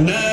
No.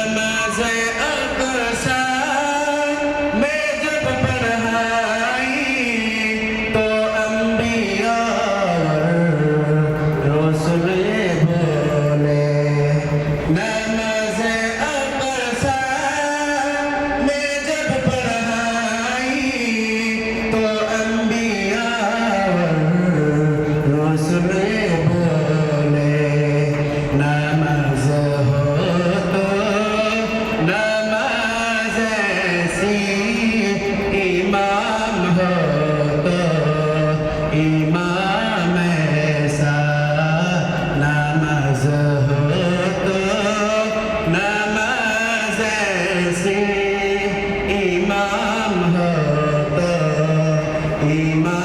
से इमाम होता इमाम